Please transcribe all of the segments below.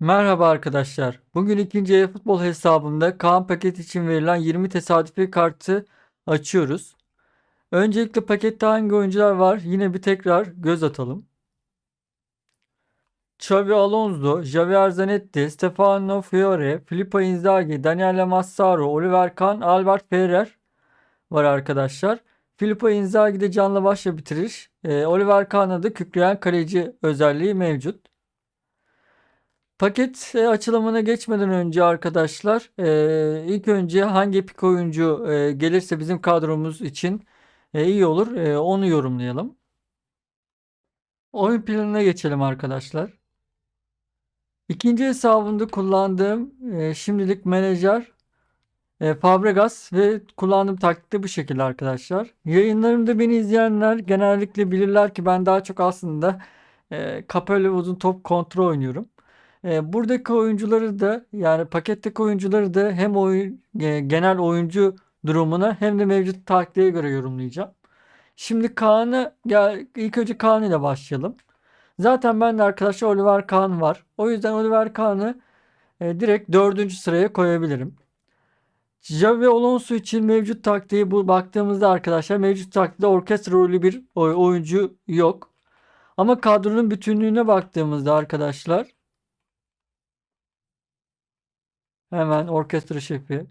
Merhaba arkadaşlar. Bugün ikinci e-futbol hesabımda Kaan paket için verilen 20 tesadüfi kartı açıyoruz. Öncelikle pakette hangi oyuncular var? Yine bir tekrar göz atalım. Xavi Alonso, Javier Zanetti, Stefano Fiore, Filippo Inzaghi, Daniele Massaro, Oliver Kahn, Albert Ferrer var arkadaşlar. Filippo Inzaghi'de canlı başla bitiriş. Ee, Oliver Kahn'da da kükreyen kaleci özelliği mevcut. Paket e, açılımına geçmeden önce arkadaşlar e, ilk önce hangi epik oyuncu e, gelirse bizim kadromuz için e, iyi olur onu yorumlayalım. Oyun planına geçelim arkadaşlar. İkinci hesabımda kullandığım şimdilik menajer Fabregas ve kullandığım taktik de bu şekilde arkadaşlar. Yayınlarımda beni izleyenler genellikle bilirler ki ben daha çok aslında kapöyle uzun top kontrol oynuyorum. Buradaki oyuncuları da yani paketteki oyuncuları da hem oyun e, genel oyuncu durumuna hem de mevcut taktiğe göre yorumlayacağım. Şimdi Kaan'ı gel ilk önce Kaan ile başlayalım. Zaten ben de arkadaşlar Oliver Kahn var. O yüzden Oliver Kahn'ı e, direkt dördüncü sıraya koyabilirim. Xavi Alonso için mevcut taktiği bu baktığımızda arkadaşlar mevcut taktikte orkestra rolü bir oy- oyuncu yok. Ama kadronun bütünlüğüne baktığımızda arkadaşlar hemen orkestra şefi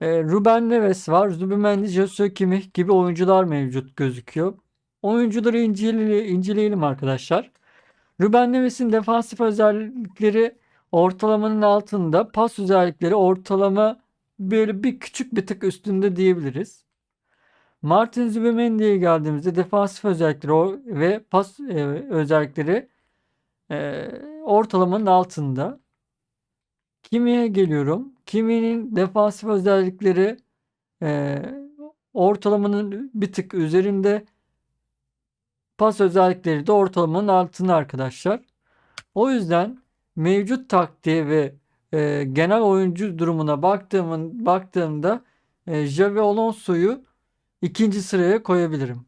e, Ruben Neves var. Zubimendi, Joshua Kimmich gibi oyuncular mevcut gözüküyor. Oyuncuları incele, inceleyelim arkadaşlar. Ruben Neves'in defansif özellikleri ortalamanın altında. Pas özellikleri ortalama böyle bir küçük bir tık üstünde diyebiliriz. Martin Zubimendi'ye geldiğimizde defansif özellikleri ve pas e, özellikleri e, ortalamanın altında. Kimi'ye geliyorum. Kimi'nin defansif özellikleri e, ortalamanın bir tık üzerinde. Pas özellikleri de ortalamanın altında arkadaşlar. O yüzden mevcut taktiğe ve e, genel oyuncu durumuna baktığımın baktığımda e, Javi Alonso'yu ikinci sıraya koyabilirim.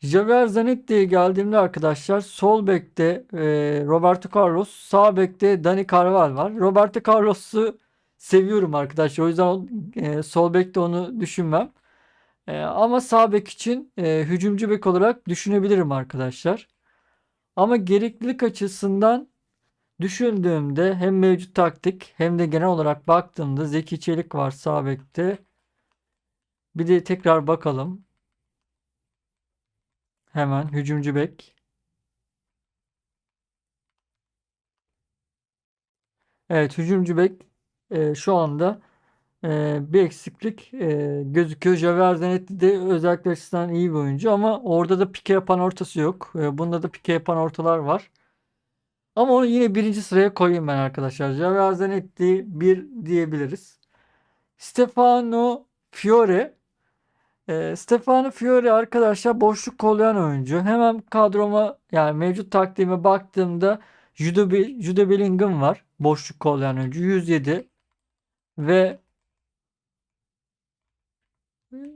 Javier Zanetti'ye geldiğimde arkadaşlar sol bekte e, Roberto Carlos, sağ bekte Dani Carvajal var. Roberto Carlos'u seviyorum arkadaşlar. O yüzden e, sol bekte onu düşünmem. E, ama sağ bek için e, hücumcu bek olarak düşünebilirim arkadaşlar. Ama gereklilik açısından düşündüğümde hem mevcut taktik hem de genel olarak baktığımda Zeki Çelik var sağ bekte. Bir de tekrar bakalım. Hemen hücumcu bek. Evet hücumcu bek e, şu anda e, bir eksiklik e, gözüküyor. Javier Zanetti de özellikle açısından iyi bir oyuncu ama orada da pike yapan ortası yok. E, bunda da pike yapan ortalar var. Ama onu yine birinci sıraya koyayım ben arkadaşlar. Javier Zanetti bir diyebiliriz. Stefano Fiore e, Stefano Fiore arkadaşlar boşluk kollayan oyuncu. Hemen kadroma yani mevcut taktiğime baktığımda Jude, Jude Bellingham var. Boşluk kollayan oyuncu. 107 ve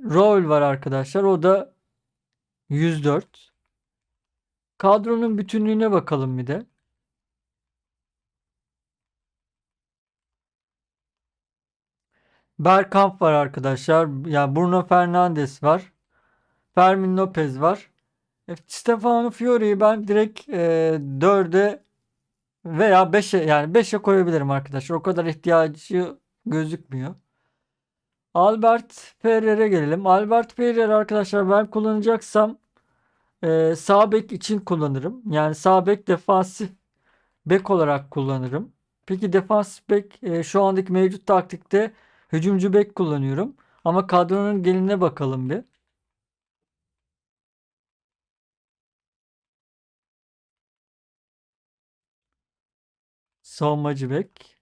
Raul var arkadaşlar. O da 104. Kadronun bütünlüğüne bakalım bir de. Bergkamp var arkadaşlar. Yani Bruno Fernandes var. Fermin Lopez var. E, Stefano Fiore'yi ben direkt e, 4'e veya 5'e yani 5'e koyabilirim arkadaşlar. O kadar ihtiyacı gözükmüyor. Albert Ferrer'e gelelim. Albert Ferrer arkadaşlar ben kullanacaksam e, sağ bek için kullanırım. Yani sağ bek defansif bek olarak kullanırım. Peki defansif bek e, şu andaki mevcut taktikte hücumcu bek kullanıyorum. Ama kadronun geline bakalım bir. Savunmacı bek.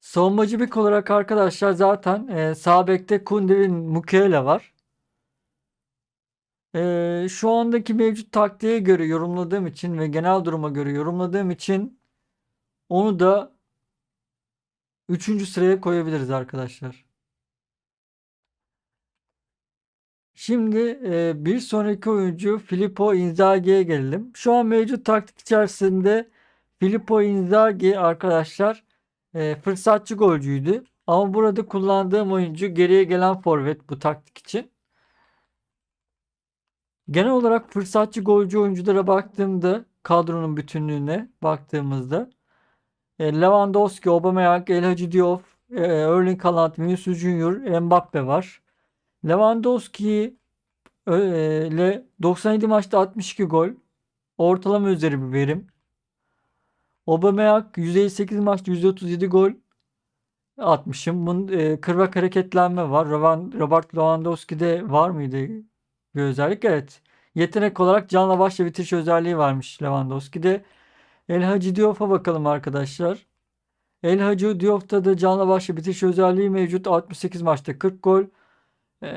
Savunmacı bek olarak arkadaşlar zaten e, sağ bekte Kunde ve Mukiele var. E, şu andaki mevcut taktiğe göre yorumladığım için ve genel duruma göre yorumladığım için onu da 3. sıraya koyabiliriz arkadaşlar. Şimdi e, bir sonraki oyuncu Filippo Inzaghi'ye gelelim. Şu an mevcut taktik içerisinde Filippo Inzaghi arkadaşlar e, fırsatçı golcüydü. Ama burada kullandığım oyuncu geriye gelen forvet bu taktik için. Genel olarak fırsatçı golcü oyunculara baktığımda kadronun bütünlüğüne baktığımızda e, Lewandowski, Aubameyang, El Hadji Diouf, e, Erling Haaland, Vinicius Junior, Mbappe var. Lewandowski e, ile 97 maçta 62 gol. Ortalama üzeri bir verim. Aubameyang 158 maçta 137 gol atmışım. Bunun e, kırvak hareketlenme var. Robert Lewandowski'de var mıydı bir özellik? Evet. Yetenek olarak canla başla bitiriş özelliği varmış Lewandowski'de. El Hadji Diouf'a bakalım arkadaşlar. El Hadji Diouf'ta da canla başla bitiriş özelliği mevcut. 68 maçta 40 gol. E,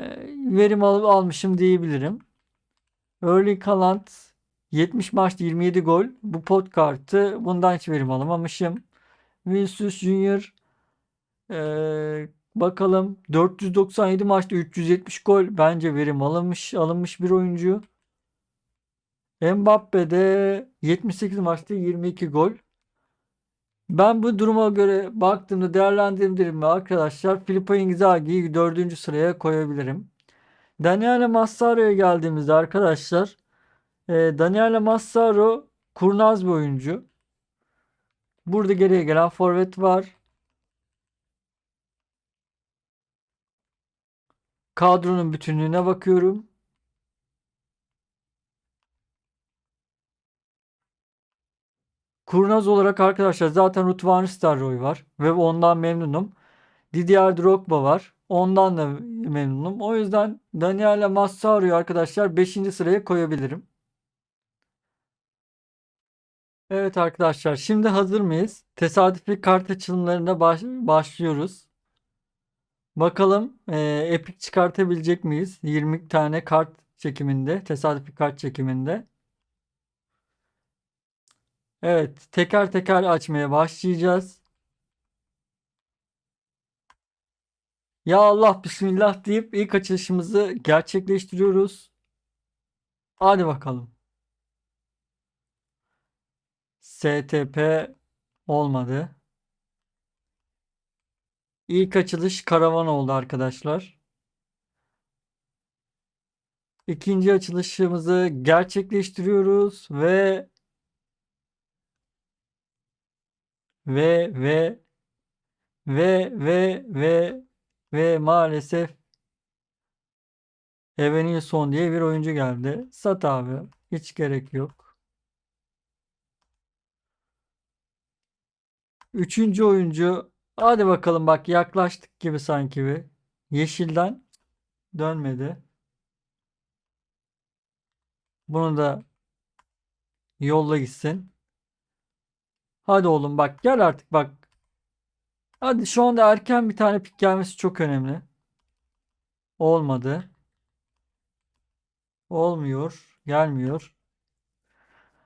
verim al, almışım diyebilirim. Erling Haaland 70 maçta 27 gol. Bu pot kartı bundan hiç verim alamamışım. Vinicius Junior ee, bakalım 497 maçta 370 gol bence verim alınmış alınmış bir oyuncu. Mbappe de 78 maçta 22 gol. Ben bu duruma göre baktığımda değerlendirdiğimde arkadaşlar Filippo Inzaghi'yi 4. sıraya koyabilirim. Daniele Massaro'ya geldiğimizde arkadaşlar e, Daniele Massaro kurnaz bir oyuncu. Burada geriye gelen forvet var. Kadronun bütünlüğüne bakıyorum. Kurnaz olarak arkadaşlar zaten Ruth Van Nistelrooy var ve ondan memnunum. Didier Drogba var. Ondan da memnunum. O yüzden Daniele Massaro'yu arkadaşlar 5. sıraya koyabilirim. Evet arkadaşlar şimdi hazır mıyız? Tesadüfi kart açılımlarına baş başlıyoruz. Bakalım e, Epic çıkartabilecek miyiz? 20 tane kart çekiminde, tesadüfi kart çekiminde. Evet, teker teker açmaya başlayacağız. Ya Allah bismillah deyip ilk açılışımızı gerçekleştiriyoruz. Hadi bakalım. STP olmadı. İlk açılış karavan oldu arkadaşlar. İkinci açılışımızı gerçekleştiriyoruz ve ve ve ve ve ve ve maalesef Evanilson diye bir oyuncu geldi. Sat abi. Hiç gerek yok. Üçüncü oyuncu. Hadi bakalım bak yaklaştık gibi sanki bir. Yeşilden dönmedi. Bunu da yolla gitsin. Hadi oğlum bak gel artık bak. Hadi şu anda erken bir tane pik gelmesi çok önemli. Olmadı. Olmuyor. Gelmiyor.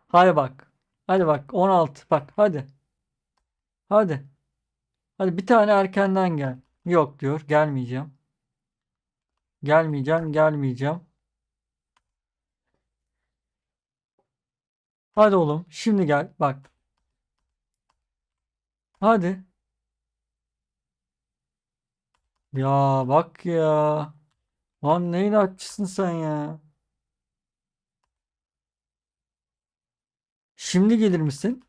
Hadi bak. Hadi bak 16 bak hadi. Hadi. Hadi bir tane erkenden gel. Yok diyor. Gelmeyeceğim. Gelmeyeceğim. Gelmeyeceğim. Hadi oğlum. Şimdi gel. Bak. Hadi. Ya bak ya. Lan neyin açısın sen ya? Şimdi gelir misin?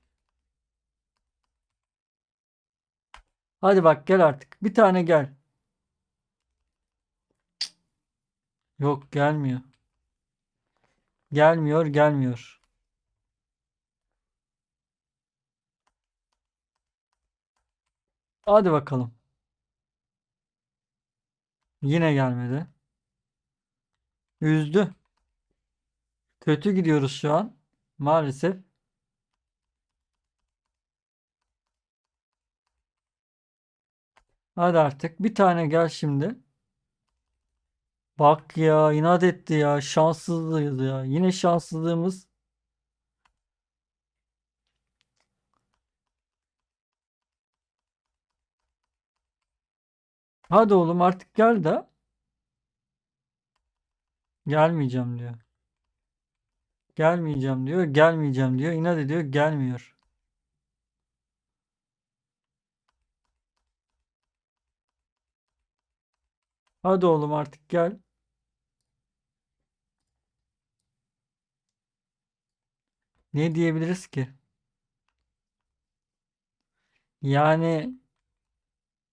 Hadi bak gel artık. Bir tane gel. Yok gelmiyor. Gelmiyor, gelmiyor. Hadi bakalım. Yine gelmedi. Üzdü. Kötü gidiyoruz şu an. Maalesef. Hadi artık bir tane gel şimdi. Bak ya inat etti ya. Şanssızlıyız ya. Yine şanssızlığımız. Hadi oğlum artık gel de. Gelmeyeceğim diyor. Gelmeyeceğim diyor. Gelmeyeceğim diyor. İnat ediyor. Gelmiyor. Hadi oğlum artık gel. Ne diyebiliriz ki? Yani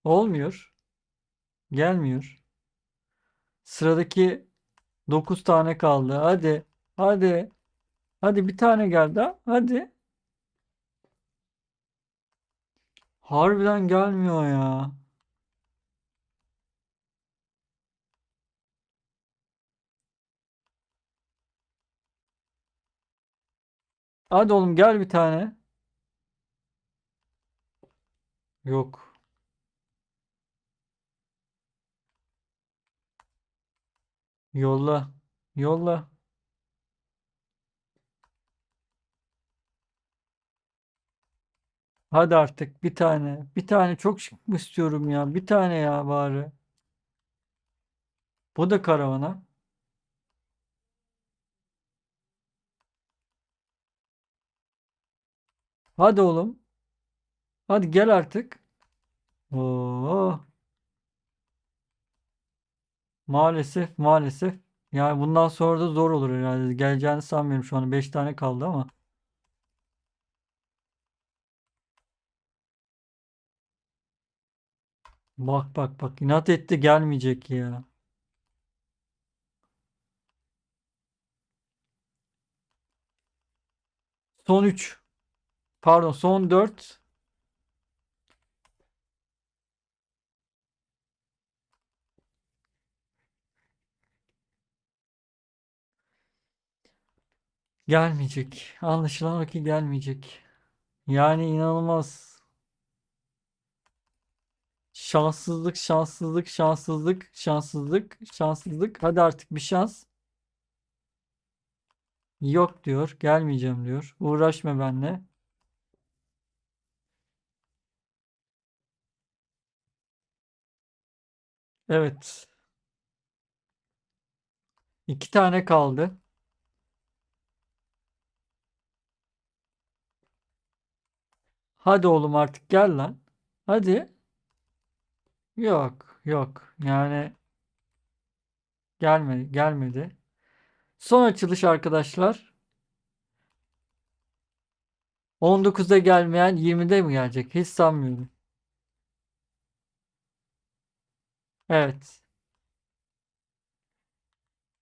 olmuyor. Gelmiyor. Sıradaki 9 tane kaldı. Hadi. Hadi. Hadi bir tane geldi. ha. Hadi. Harbiden gelmiyor ya. Hadi oğlum gel bir tane. Yok. Yolla. Yolla. Hadi artık bir tane. Bir tane çok şık mı istiyorum ya. Bir tane ya bari. Bu da karavana. Hadi oğlum. Hadi gel artık. Oo. Maalesef maalesef. Yani bundan sonra da zor olur herhalde. Geleceğini sanmıyorum şu an 5 tane kaldı ama. Bak bak bak inat etti gelmeyecek ya. Son 3. Pardon son 4. Gelmeyecek. Anlaşılan o ki gelmeyecek. Yani inanılmaz. Şanssızlık, şanssızlık, şanssızlık, şanssızlık, şanssızlık. Hadi artık bir şans. Yok diyor. Gelmeyeceğim diyor. Uğraşma benimle. Evet. İki tane kaldı. Hadi oğlum artık gel lan. Hadi. Yok, yok. Yani gelmedi, gelmedi. Son açılış arkadaşlar. 19'da gelmeyen 20'de mi gelecek? Hiç sanmıyorum. Evet.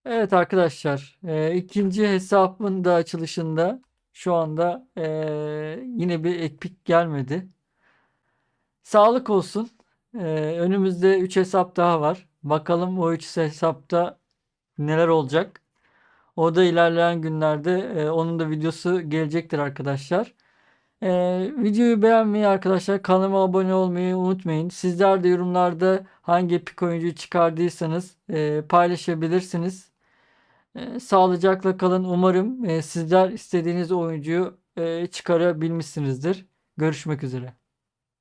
Evet arkadaşlar. e, ikinci hesabın da açılışında şu anda e, yine bir ekpik gelmedi. Sağlık olsun. E, önümüzde 3 hesap daha var. Bakalım o 3 hesapta neler olacak. O da ilerleyen günlerde e, onun da videosu gelecektir arkadaşlar. E, videoyu beğenmeyi arkadaşlar kanalıma abone olmayı unutmayın. Sizler de yorumlarda hangi epik oyuncuyu çıkardıysanız e, paylaşabilirsiniz. E, sağlıcakla kalın. Umarım e, sizler istediğiniz oyuncuyu e, çıkarabilmişsinizdir. Görüşmek üzere.